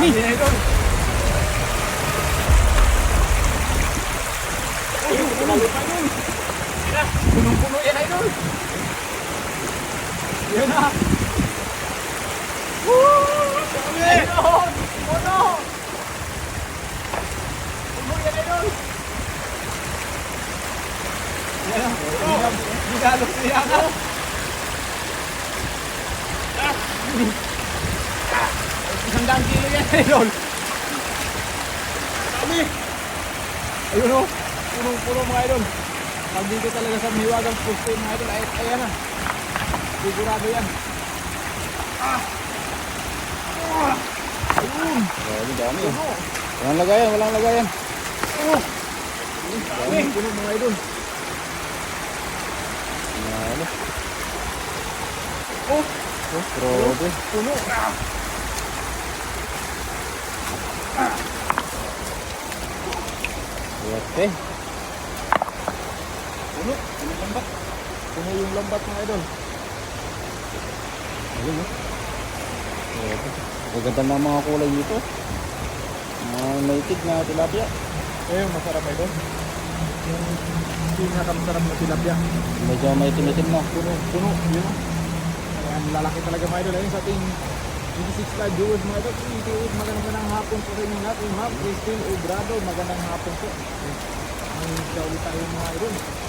นี่คุณคุณเอ็นไอ้ด้วยเดี๋ยวนะวู้เลยโอ้โหโอ้คุณคุณเอ็นไอ้ด้วยเดี๋ยวนะมีการลุกเสียงนะ daang kilo yan, idol. Dami! Ayun o, punong-puno mga idol. Pag dito talaga sa miwagang pusto mga idol, ay, ayan na. Sigurado yan. Ah! Ah! Ayun! Grabe, dami. oh. Walang lagayan, walang lagayan. Oh! Dami! Puno mga idol. Ano? Oh! Oh, grabe. Puno! Ah! Grabe. Puno! Puno yung lambat. Puno yung lambat mga idol. Ayun, oh. Grabe. Maganda ng mga kulay dito. Mga native na tilapia. Ayun, masarap idol. Yung pinakamasarap na tilapia. Medyo may timitim na. Puno, puno, yun. Ayan, lalaki talaga mga idol. Ayun sa ating 26 live viewers mga idol. Viewers, magandang hapon po lahat. Yung ma'am, Christine Obrado, magandang hapon po. May ulit tayo mga idol.